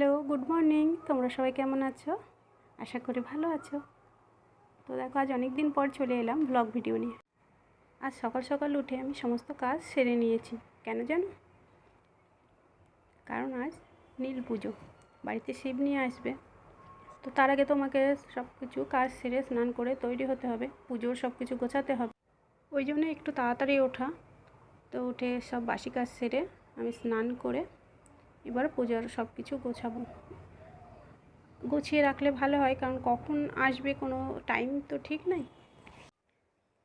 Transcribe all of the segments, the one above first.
Hello, good morning. তোমরা সবাই কেমন আছো? আশা করি ভালো আছো। তো দেখো, আজ অনেক দিন পর চলে এলাম ব্লগ ভিডিও নিয়ে। আজ সকাল সকাল উঠে আমি সমস্ত কাজ সেরে নিয়েছি। কেন জানো? কারণ আজ নীল পুজো। বাড়িতে শিব নিয়ে আসবে। তো তার আগে তোমাকে সব কিছু কাজ সেরে স্নান করে তৈরি হতে হবে। পুজোর সব কিছু গোছাতে হবে। ওই জন্য একটু তাড়াতাড়ি ওঠা। তো উঠে সব বাসি কাজ সেরে আমি স্নান করে এবার পূজার সব কিছু গোছাবো। গুছিয়ে রাখলে ভালো হয়, কারণ কখন আসবে কোনো টাইম তো ঠিক নাই।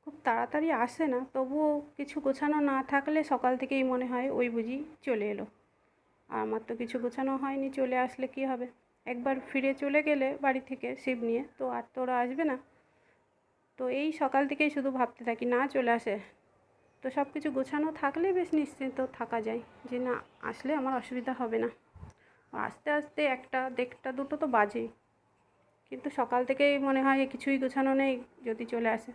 খুব তাড়াতাড়ি আসে না, তবুও কিছু গোছানো না থাকলে সকাল থেকেই মনে হয় ওই বুঝি চলে এলো। আর আমার তো কিছু গোছানো হয়নি, চলে আসলে কি হবে? একবার ফিরে চলে গেলে বাড়ি থেকে শিব নিয়ে, তো আর তো ওরা আসবে না? তো এই সকাল থেকেই শুধু ভাবতে থাকি, না চলে আসে। তো সব কিছু গোছানো থাকলে বেশ নিশ্চিন্ত থাকা যায় যে না, আসলে আমার অসুবিধা হবে না। আস্তে আস্তে একটা, দেড়টা, দুটো তো বাজে। কিন্তু সকাল থেকেই মনে হয় কিছুই গোছানো নেই, যদি চলে আসে।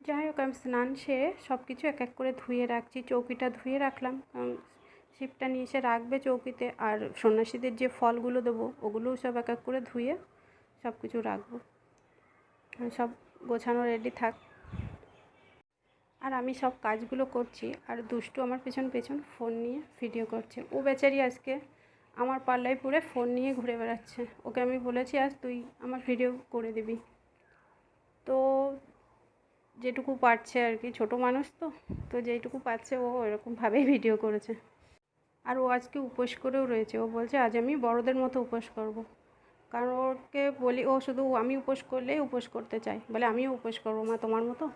যাই হোক, আমি স্নান সেরে সব কিছু এক এক করে ধুয়ে রাখছি, চৌকিটা ধুয়ে রাখলাম। কারণ শিপটা নিয়ে এসে রাখবে চৌকিতে, আর সন্ন্যাসীদের যে ফলগুলো দেবো, ওগুলোও সব এক এক করে ধুয়ে সব কিছু রাখব। সব গোছানো রেডি থাক। আর আমি সব কাজগুলো করছি। আর দুষ্টু আমার পেছন পেছন ফোন নিয়ে ভিডিও করছে। ও বেচারি আজকে আমার পাল্লায় পড়ে ফোন নিয়ে ঘুরে বেড়াচ্ছে। ওকে আমি বলেছি, আজ তুই আমার ভিডিও করে দিবি। তো যেটুকু পারছে আর কি, ছোটো মানুষ তো তো যেটুকু পাচ্ছে ও এরকমভাবেই ভিডিও করেছে। আর ও আজকে উপোস করেও রয়েছে। ও বলছে, আজ আমি বড়দের মতো উপোস করব। কারণ ওকে বলি, ও শুধু আমি উপোস করলেই উপোস করতে চাই বলে, আমিও উপোস করব মা তোমার মতো?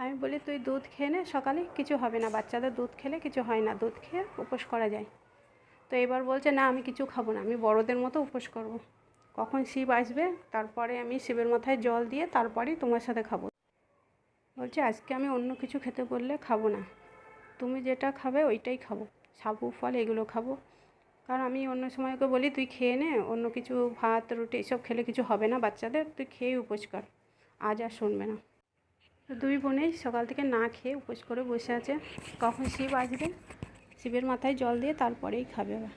আমি বলি, তুই দুধ খেয়ে নে, সকালে কিছু হবে না, বাচ্চাদের দুধ খেলে কিছু হয় না, দুধ খেয়ে উপোস করা যায়। তো এবার বলছে, না, আমি কিছু খাব না, আমি বড়দের মতো উপোস করব। কখন শিব আসবে, তারপরে আমি শিবের মাথায় জল দিয়ে তারপরেই তোমার সাথে খাব। বলছে, আজকে আমি অন্য কিছু খেতে বললে খাব না। তুমি যেটা খাবে ওইটাই খাব। সাবু ফল এগুলো খাব। কারণ আমি অন্য সময় ওকে বলি, তুই খেয়ে নে, অন্য কিছু ভাত, রুটি, এসব খেলে কিছু হবে না বাচ্চাদের, তুই খেয়ে উপোস কর। আজ আর শুনবে না। দুই বোনেই সকাল থেকে না খেয়ে উপোস করে বসে আছে। কখন শিব আসবে? শিবের মাথায় জল দিয়ে তারপরেই খাবে ওরা।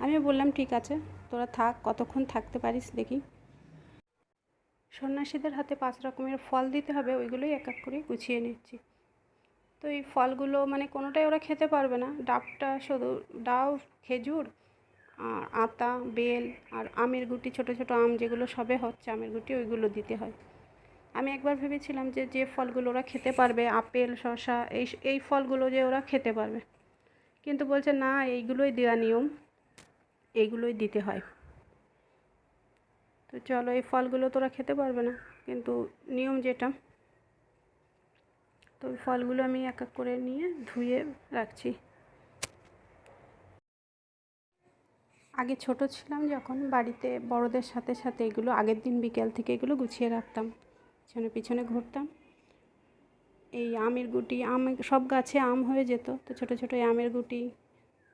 আমি বললাম, ঠিক আছে, তোরা থাক, কতক্ষণ থাকতে পারিস দেখি। সন্ন্যাসীদের হাতে পাঁচ রকমের ফল দিতে হবে, ওইগুলোই এক এক করে গুছিয়ে নিচ্ছি। তো এই ফলগুলো মানে কোনোটাই ওরা খেতে পারবে না। ডাবটা শুধু ডাব, খেজুর আর আতা, বেল আর আমের গুটি, ছোট ছোট আম যেগুলো সবে হচ্ছে, আমের গুটি ওইগুলো দিতে হয়। আমি একবার ভেবেছিলাম যে যে ফলগুলো ওরা খেতে পারবে, আপেল, শসা, এই এই ফলগুলো যে ওরা খেতে পারবে। কিন্তু বলছে, না, এইগুলোই দেওয়া নিয়ম, এইগুলোই দিতে হয়। তো চলো, এই ফলগুলো তোরা খেতে পারবে না, কিন্তু নিয়ম যেটা, তো ওই ফলগুলো আমি এক এক করে নিয়ে ধুয়ে রাখছি। আগে ছোট ছিলাম যখন, বাড়িতে বড়দের সাথে সাথে এগুলো, আগের দিন বিকেল থেকে এগুলো গুছিয়ে রাখতাম। পিছনে পিছনে ঘুরতাম। এই আমের গুটি, আম, সব গাছে আম হয়ে যেত। তো ছোটো ছোটো আমের গুটি,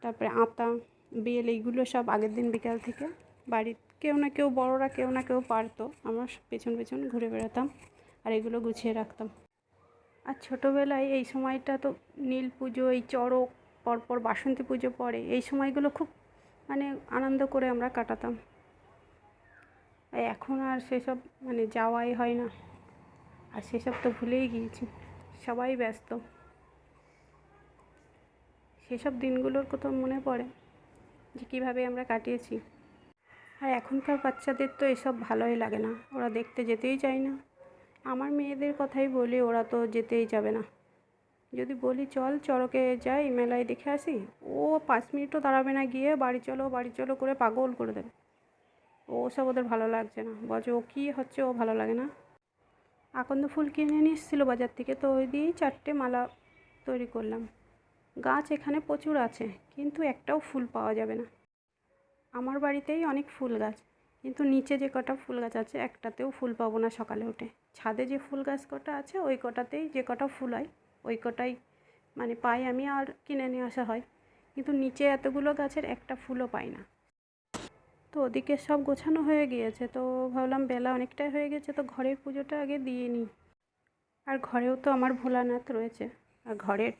তারপরে আতা, বেল, এইগুলো সব আগের দিন বিকাল থেকে বাড়ির কেউ না কেউ, বড়রা কেউ না কেউ পারতো। আমরা পেছন পেছন ঘুরে বেড়াতাম আর এগুলো গুছিয়ে রাখতাম। আর ছোটোবেলায় এই সময়টা তো নীল পুজো, এই চড়ক, পরপর বাসন্তী পুজো পড়ে, এই সময়গুলো খুব মানে আনন্দ করে আমরা কাটাতাম। এখন আর সেসব মানে যাওয়াই হয় না। আর সেসব তো ভুলেই গিয়েছি। সবাই ব্যস্ত। সেসব দিনগুলোর কথা মনে পড়ে যে কীভাবে আমরা কাটিয়েছি। আর এখনকার বাচ্চাদের তো এসব ভালোই লাগে না। ওরা দেখতে যেতেই চায় না। আমার মেয়েদের কথাই বলি, ওরা তো যেতেই যাবে না। যদি বলি, চল চড়কে যাই মেলায় দেখে আসি। ও পাঁচ মিনিটও দাঁড়াবে না গিয়ে, বাড়ি চলো বাড়ি চলো করে পাগল করে দেবে। ও সব ওদের ভালো লাগছে না। বলছে, ও কী হচ্ছে? ও ভালো লাগে না? আকন্দ ফুল কিনে নিয়ে এসেছিল বাজার থেকে, তো ওই দিয়েই চারটে মালা তৈরি করলাম। গাছ এখানে প্রচুর আছে, কিন্তু একটাও ফুল পাওয়া যাবে না। আমার বাড়িতেই অনেক ফুল গাছ, কিন্তু নিচে যে কটা ফুল গাছ আছে, একটাতেও ফুল পাবো না সকালে উঠে। ছাদে যে ফুল গাছ কটা আছে, ওই কটাতেই যে কটা ফুল হয়, ওই কটাই মানে পাই আমি আর কিনে নিয়ে আসা হয়। কিন্তু নিচে এতগুলো গাছের একটা ফুলও পাই না। তো ওদিকে সব গোছানো হয়ে গিয়েছে। তো ভাবলাম বেলা অনেকটাই হয়ে গেছে, তো ঘরের পুজোটা আগে দিয়ে নিই। আর ঘরেও তো আমার ভোলানাথ রয়েছে। আর ঘরের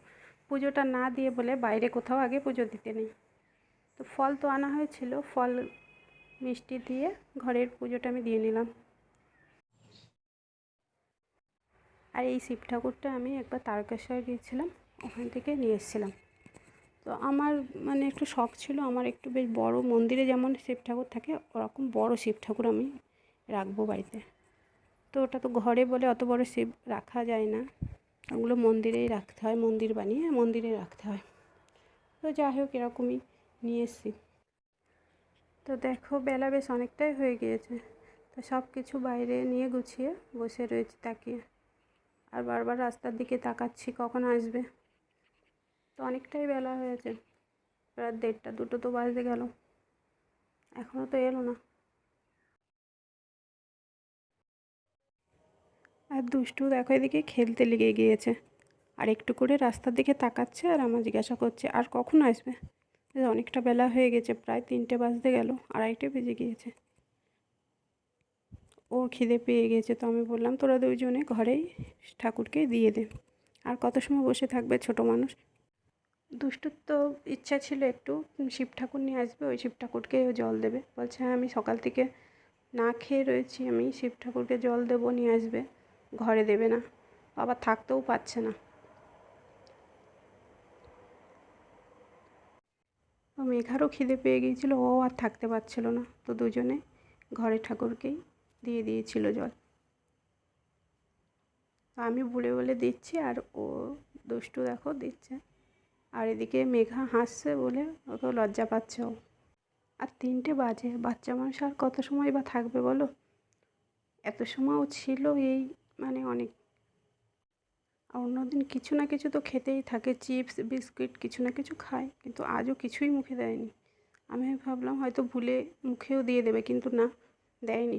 পুজোটা না দিয়ে বলে বাইরে কোথাও আগে পুজো দিতে নেই। তো ফল তো আনা হয়েছিল, ফল, মিষ্টি দিয়ে ঘরের পুজোটা আমি দিয়ে নিলাম। আর এই শিব ঠাকুরটা আমি একবার তারকেশ্বর গিয়েছিলাম, ওখান থেকে নিয়ে এসেছিলাম। তো আমার মানে একটু শখ ছিল, আমার একটু বেশ বড় মন্দিরে যেমন শিব ঠাকুর থাকে, ওরকম বড় শিব ঠাকুর আমি রাখব বাড়িতে। তো ওটা তো ঘরে বলে অত বড় শিব রাখা যায় না। ওগুলো মন্দিরেই রাখতে হয়, মন্দির বানিয়ে মন্দিরে রাখতে হয়। তো যাই হোক, এরকমই নিয়ে এসেছি। তো দেখো, বেলা বেশ অনেকটাই হয়ে গিয়েছে। তো সব কিছু বাইরে নিয়ে গুছিয়ে বসে রয়েছি তাকিয়ে। আর বারবার রাস্তার দিকে তাকাচ্ছি, কখন আসবে? তো অনেকটাই বেলা হয়েছে। রাত দেড়টা, দুটো তো বাজতে গেল। এখনও তো এলো না। আর দুষ্টু দেখো এদিকে খেলতে লেগে গিয়েছে। আর একটু করে রাস্তার দিকে তাকাচ্ছে আর আমার জিজ্ঞাসা করছে, আর কখন আসবে? অনেকটা বেলা হয়ে গেছে, প্রায় তিনটে বাজতে গেল, আড়াইটে বেজে গিয়েছে। ও খিদে পেয়ে গেছে, তো আমি বললাম, তোরা দুইজনে ঘরেই ঠাকুরকে দিয়ে দে। আর কত সময় বসে থাকবে ছোট মানুষ? দুষ্টুর তো ইচ্ছা ছিল একটু শিব ঠাকুর নিয়ে আসবে, ওই শিব ঠাকুরকে জল দেবে। বলছে হ্যাঁ আমি সকাল থেকে না খেয়ে রয়েছি, আমি শিব ঠাকুরকে জল দেবো, নিয়ে আসবে, ঘরে দেবে না। বাবা থাকতেও পারছে না। মেঘারও খিদে পেয়ে গিয়েছিল, ও আর থাকতে পারছিল না। তো দুজনে ঘরে ঠাকুরকেই দিয়ে দিয়েছিল জল। আমি বলে বলে দিচ্ছি, আর ও দুষ্টু দেখো দিচ্ছে। আর এদিকে মেঘা হাসছে বলে ওকে লজ্জা পাচ্ছে আর তিনটে বাজে, বাচ্চা মানুষ আর কত সময় বা থাকবে বলো? এত সময় ও ছিল এই মানে অনেক। আর অন্যদিন কিছু না কিছু তো খেতেই থাকে, চিপস, বিস্কিট কিছু না কিছু খায়, কিন্তু আজও কিছুই মুখে দেয়নি। আমি ভাবলাম হয়তো ভুলে মুখেও দিয়ে দেবে, কিন্তু না, দেয়নি।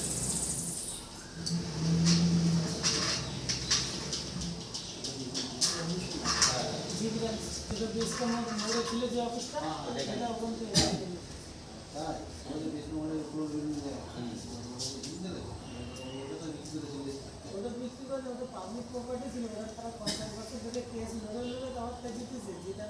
পুরো। আরে আজকে বিচার করাই না। ও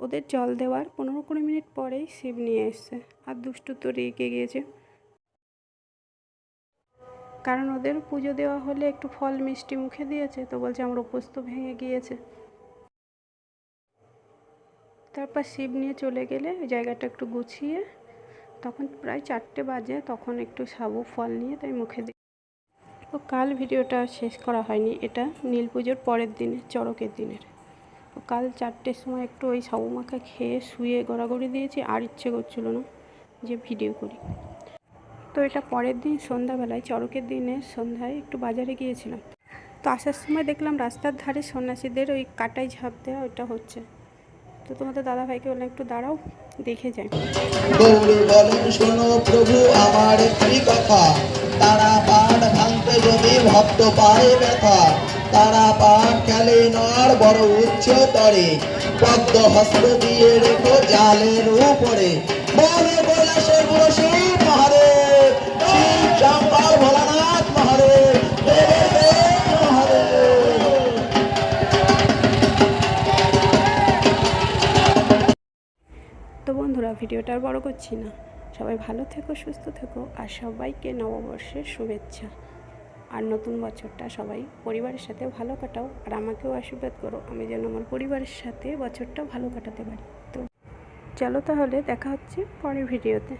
ওদের জল দেওয়ার পনেরো কুড়ি মিনিট পরেই শিব নিয়ে এসছে। আর দুষ্টু তো রেগে গিয়েছে কারণ ওদের পুজো দেওয়া হলে একটু ফল মিষ্টি মুখে দিয়েছে, তো বলছে আমার উপোস তো ভেঙে গিয়েছে। তারপর শিব নিয়ে চলে গেলে ওই জায়গাটা একটু গুছিয়ে, তখন প্রায় চারটে বাজে, তখন একটু সাবু ফল নিয়ে তাই মুখে দিই তো কাল ভিডিওটা শেষ করা হয়নি, এটা নীল পুজোর পরের দিনে, চড়কের দিনের। কাল চারটের সময় একটু ওই সাবু মাখা খেয়ে শুয়ে গড়াগড়ি দিয়েছি, আর ইচ্ছে করছিল না যে ভিডিও করি। তো এটা পরের দিন সন্ধ্যাবেলায় চড়কের দিনে সন্ধ্যায় একটু বাজারে গিয়েছিলাম। তো আসার সময় দেখলাম রাস্তার ধারে সন্ন্যাসীদের ওই কাটাই ঝাঁপ দেওয়া ওইটা হচ্ছে। তো তোমাদের দাদাভাইকে বললাম, একটু দাঁড়াও, দেখে যাই। তারা ভক্ত পায় ব্যথা তারা পাঠ খেলে নর বড় উচ্চ তরে। পদ্ম হস্ত দিয়ে রেখো জালের উপরে। বলে তো বন্ধুরা, ভিডিওটা আর বড় করছি না। সবাই ভালো থেকো, সুস্থ থেকো, আর সবাইকে নববর্ষের শুভেচ্ছা। আর নতুন বছরটা সবাই পরিবারের সাথে ভালো কাটাও। আর আমাকেও আশীর্বাদ করো, আমি যেন আমার পরিবারের সাথে বছরটা ভালো কাটাতে পারি। তো চলো তাহলে দেখা হচ্ছে পরের ভিডিওতে।